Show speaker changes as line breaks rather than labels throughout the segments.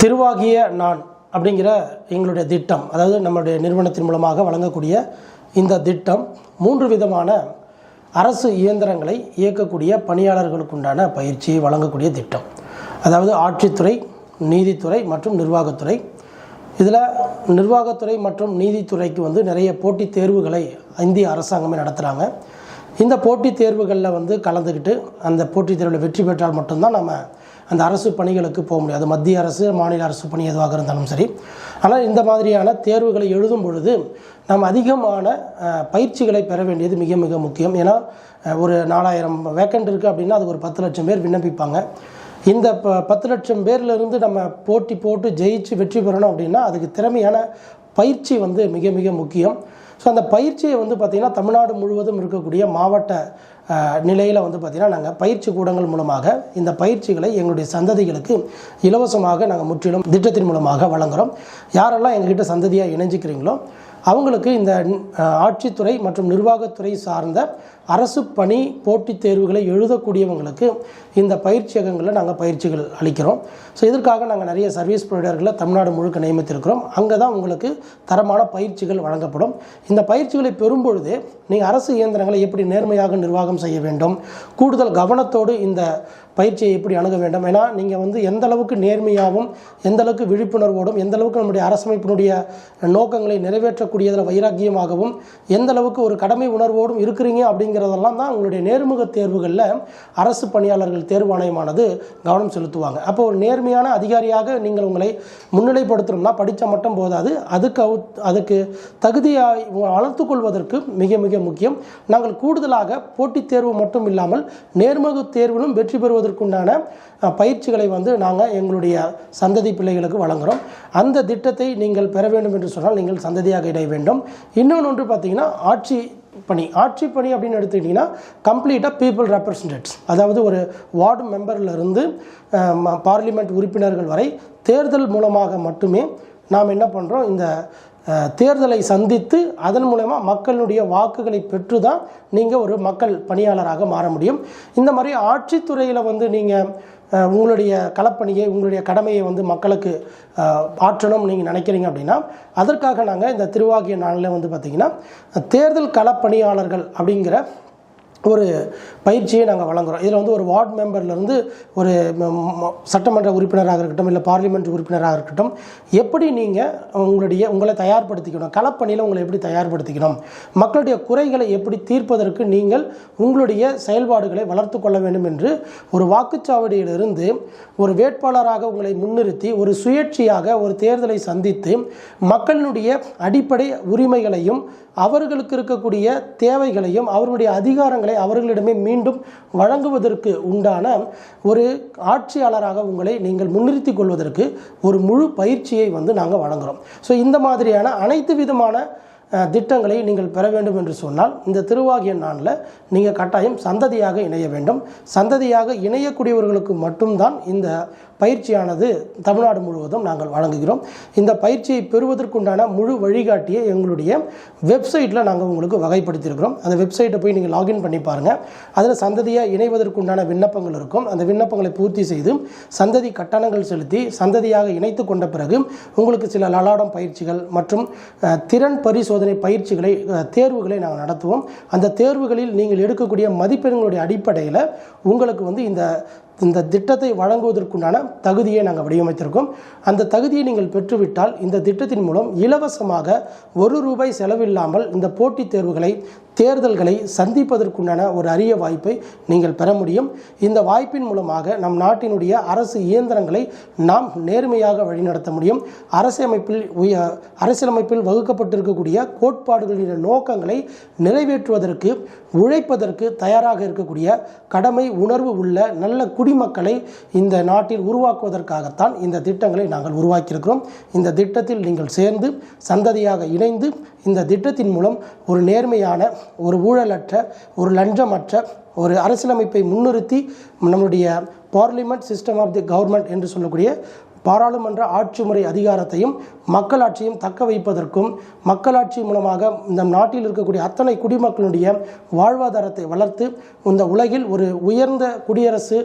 திருவாகிய நான் அப்படிங்கிற எங்களுடைய திட்டம் அதாவது நம்மளுடைய நிறுவனத்தின் மூலமாக வழங்கக்கூடிய இந்த திட்டம் மூன்று விதமான அரசு இயந்திரங்களை இயக்கக்கூடிய பணியாளர்களுக்குண்டான பயிற்சியை வழங்கக்கூடிய திட்டம். அதாவது ஆட்சித்துறை நீதித்துறை மற்றும் நிர்வாகத்துறை. இதில் நிர்வாகத்துறை மற்றும் நீதித்துறைக்கு வந்து நிறைய போட்டித் தேர்வுகளை இந்திய அரசாங்கமே நடத்துகிறாங்க இந்த போட்டித் தேர்வுகளில் வந்து கலந்துக்கிட்டு அந்த போட்டித் தேர்வில் வெற்றி பெற்றால் மட்டும்தான் நம்ம அந்த அரசு பணிகளுக்கு போக முடியாது. மத்திய அரசு மாநில அரசு பணி எதுவாக இருந்தாலும் சரி. ஆனால் இந்த மாதிரியான தேர்வுகளை எழுதும் பொழுது நாம் அதிகமான பயிற்சிகளை பெற வேண்டியது மிக மிக முக்கியம். ஏன்னா ஒரு நாலாயிரம் வேக்கண்ட் இருக்குது அப்படின்னா அது ஒரு பத்து லட்சம் பேர் விண்ணப்பிப்பாங்க. இந்த ப பத்து லட்சம் பேர்லேருந்து நம்ம போட்டி போட்டு ஜெயிச்சு வெற்றி பெறணும் அப்படின்னா அதுக்கு திறமையான பயிற்சி வந்து மிக மிக முக்கியம். ஸோ அந்த பயிற்சியை வந்து பார்த்திங்கன்னா தமிழ்நாடு முழுவதும் இருக்கக்கூடிய மாவட்ட நிலையில் வந்து பார்த்திங்கன்னா நாங்கள் பயிற்சி கூடங்கள் மூலமாக இந்த பயிற்சிகளை எங்களுடைய சந்ததிகளுக்கு இலவசமாக நாங்கள் முற்றிலும் திட்டத்தின் மூலமாக வழங்குகிறோம் யாரெல்லாம் எங்ககிட்ட சந்ததியாக இணைஞ்சிக்கிறீங்களோ அவங்களுக்கு இந்த ஆட்சித்துறை மற்றும் நிர்வாகத்துறை சார்ந்த அரசு பணி போட்டித் தேர்வுகளை எழுதக்கூடியவங்களுக்கு இந்த பயிற்சியகங்களில் நாங்கள் பயிற்சிகள் அளிக்கிறோம். ஸோ இதற்காக நாங்கள் நிறைய சர்வீஸ் ப்ரொவைடர்களை தமிழ்நாடு முழுக்க நியமித்திருக்கிறோம். அங்கே தான் உங்களுக்கு தரமான பயிற்சிகள் வழங்கப்படும். இந்த பயிற்சிகளை பெறும்பொழுது நீங்கள் அரசு இயந்திரங்களை எப்படி நேர்மையாக நிர்வாகம் செய்ய வேண்டும்? கூடுதல் கவனத்தோடு இந்த பயிற்சியை எப்படி அணுக வேண்டும்? ஏன்னா நீங்கள் வந்து எந்த அளவுக்கு நேர்மையாகவும் எந்த அளவுக்கு விழிப்புணர்வோடும் எந்த அளவுக்கு நம்முடைய அரசமைப்பினுடைய நோக்கங்களை நிறைவேற்றக்கூடியதில் வைராக்கியமாகவும் எந்த அளவுக்கு ஒரு கடமை உணர்வோடும் இருக்கிறீங்க அப்படிங்கிறதெல்லாம் தான் உங்களுடைய நேர்முக தேர்வுகளில் அரசு பணியாளர்கள் தேர்வாணையமானது கவனம் செலுத்துவாங்க. அப்போ ஒரு நேர்மையான அதிகாரியாக நீங்கள் உங்களை முன்னிலைப்படுத்தணும்னா படித்த மட்டும் போதாது. அதுக்கு அவுத்- அதுக்கு தகுதியாய் வளர்த்து கொள்வதற்கு மிக மிக முக்கியம். நாங்கள் கூடுதலாக போட்டித் தேர்வு மட்டும் இல்லாமல் நேர்முக தேர்விலும் வெற்றி பெறுவதற்கு செய்வதற்குண்டான பயிற்சிகளை வந்து நாங்கள் எங்களுடைய சந்ததி பிள்ளைகளுக்கு வழங்குகிறோம் அந்த திட்டத்தை நீங்கள் பெற வேண்டும் என்று சொன்னால் நீங்கள் சந்ததியாக இடைய வேண்டும். இன்னொன்று ஒன்று பார்த்தீங்கன்னா ஆட்சி பணி. ஆட்சி பணி அப்படின்னு எடுத்துக்கிட்டிங்கன்னா கம்ப்ளீட்டாக பீப்புள் ரெப்ரசன்டேட்ஸ். அதாவது ஒரு வார்டு மெம்பர்லேருந்து பார்லிமெண்ட் உறுப்பினர்கள் வரை தேர்தல் மூலமாக மட்டுமே நாம் என்ன பண்ணுறோம் இந்த தேர்தலை சந்தித்து அதன் மூலமாக மக்களுடைய வாக்குகளை பெற்று தான் நீங்கள் ஒரு மக்கள் பணியாளராக மாற முடியும். இந்த மாதிரி ஆட்சித்துறையில் வந்து நீங்கள் உங்களுடைய களப்பணியை உங்களுடைய கடமையை வந்து மக்களுக்கு ஆற்றணும் நீங்கள் நினைக்கிறீங்க அப்படின்னா அதற்காக நாங்கள் இந்த திருவாகிய நாளில் வந்து பார்த்திங்கன்னா தேர்தல் களப்பணியாளர்கள் அப்படிங்கிற ஒரு பயிற்சியை நாங்கள் வழங்குறோம். இதில் வந்து ஒரு வார்டு மெம்பர்லேருந்து ஒரு சட்டமன்ற உறுப்பினராக இருக்கட்டும் இல்லை பார்லிமெண்ட் உறுப்பினராக இருக்கட்டும் எப்படி நீங்கள் உங்களுடைய உங்களை தயார்படுத்திக்கணும் களப்பணியில் உங்களை எப்படி தயார்படுத்திக்கணும் மக்களுடைய குறைகளை எப்படி தீர்ப்பதற்கு நீங்கள் உங்களுடைய செயல்பாடுகளை வளர்த்து கொள்ள வேண்டும் என்று ஒரு வாக்குச்சாவடியிலிருந்து ஒரு வேட்பாளராக உங்களை முன்னிறுத்தி ஒரு சுயேட்சையாக ஒரு தேர்தலை சந்தித்து மக்களினுடைய அடிப்படை உரிமைகளையும் அவர்களுக்கு இருக்கக்கூடிய தேவைகளையும் அவர்களுடைய அதிகாரங்களை அவர்களிடமே மீண்டும் வழங்குவதற்கு உண்டான ஒரு ஆட்சியாளராக உங்களை நீங்கள் முன்னிறுத்தி கொள்வதற்கு ஒரு முழு பயிற்சியை வந்து நாங்கள் வழங்குகிறோம் ஸோ இந்த மாதிரியான அனைத்து விதமான திட்டங்களை நீங்கள் பெற வேண்டும் என்று சொன்னால் இந்த திருவாகிய நாளில் நீங்கள் கட்டாயம் சந்ததியாக இணைய வேண்டும். சந்ததியாக இணையக்கூடியவர்களுக்கு மட்டும்தான் இந்த பயிற்சியானது தமிழ்நாடு முழுவதும் நாங்கள் வழங்குகிறோம். இந்த பயிற்சியை பெறுவதற்குண்டான முழு வழிகாட்டியை எங்களுடைய வெப்சைட்டில் நாங்கள் உங்களுக்கு வகைப்படுத்தியிருக்கிறோம். அந்த வெப்சைட்டை போய் நீங்கள் லாகின் பண்ணி பாருங்கள் அதில் சந்ததியாக இணைவதற்குண்டான விண்ணப்பங்கள் இருக்கும். அந்த விண்ணப்பங்களை பூர்த்தி செய்து சந்ததி கட்டணங்கள் செலுத்தி சந்ததியாக இணைத்து கொண்ட பிறகு உங்களுக்கு சில லலாடம் பயிற்சிகள் மற்றும் திறன் பரிசோதனை பயிற்சிகளை தேர்வுகளை நாங்கள் நடத்துவோம். அந்த தேர்வுகளில் நீங்கள் எடுக்கக்கூடிய மதிப்பெண்களுடைய அடிப்படையில் உங்களுக்கு வந்து இந்த இந்த திட்டத்தை வழங்குவதற்குண்டான தகுதியை நாங்கள் வடிவமைத்திருக்கோம். அந்த தகுதியை நீங்கள் பெற்றுவிட்டால் இந்த திட்டத்தின் மூலம் இலவசமாக ஒரு ரூபாய் செலவில்லாமல் இந்த போட்டித் தேர்வுகளை தேர்தல்களை சந்திப்பதற்குண்டான ஒரு அரிய வாய்ப்பை நீங்கள் பெற முடியும். இந்த வாய்ப்பின் மூலமாக நம் நாட்டினுடைய அரசு இயந்திரங்களை நாம் நேர்மையாக வழிநடத்த முடியும். அரசியமைப்பில் உய அரசியலமைப்பில் வகுக்கப்பட்டிருக்கக்கூடிய கோட்பாடுகளின் நோக்கங்களை நிறைவேற்றுவதற்கு உழைப்பதற்கு தயாராக இருக்கக்கூடிய கடமை உணர்வு உள்ள நல்ல குடிமக்களை இந்த நாட்டில் உருவாக்குவதற்காகத்தான் இந்த திட்டங்களை நாங்கள் உருவாக்கியிருக்கிறோம். இந்த திட்டத்தில் நீங்கள் சேர்ந்து சந்ததியாக இணைந்து இந்த திட்டத்தின் மூலம் ஒரு நேர்மையான ஒரு ஊழலற்ற ஒரு லஞ்சமற்ற ஒரு அரசியலமைப்பை முன்னிறுத்தி நம்முடைய parliament system of the government என்று சொல்லக்கூடிய பாராளுமன்ற ஆட்சி முறை அதிகாரத்தையும் மக்களாட்சியும் தக்க வைப்பதற்கும் மக்களாட்சி மூலமாக இந்த நாட்டில் இருக்கக்கூடிய அத்தனை குடிமக்களுடைய வாழ்வாதாரத்தை வளர்த்து இந்த உலகில் ஒரு உயர்ந்த குடியரசு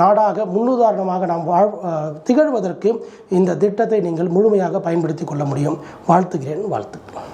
நாடாக முன்னுதாரணமாக நாம் வாழ் திகழ்வதற்கு இந்த திட்டத்தை நீங்கள் முழுமையாக பயன்படுத்தி கொள்ள முடியும். வாழ்த்துகிறேன் வாழ்த்து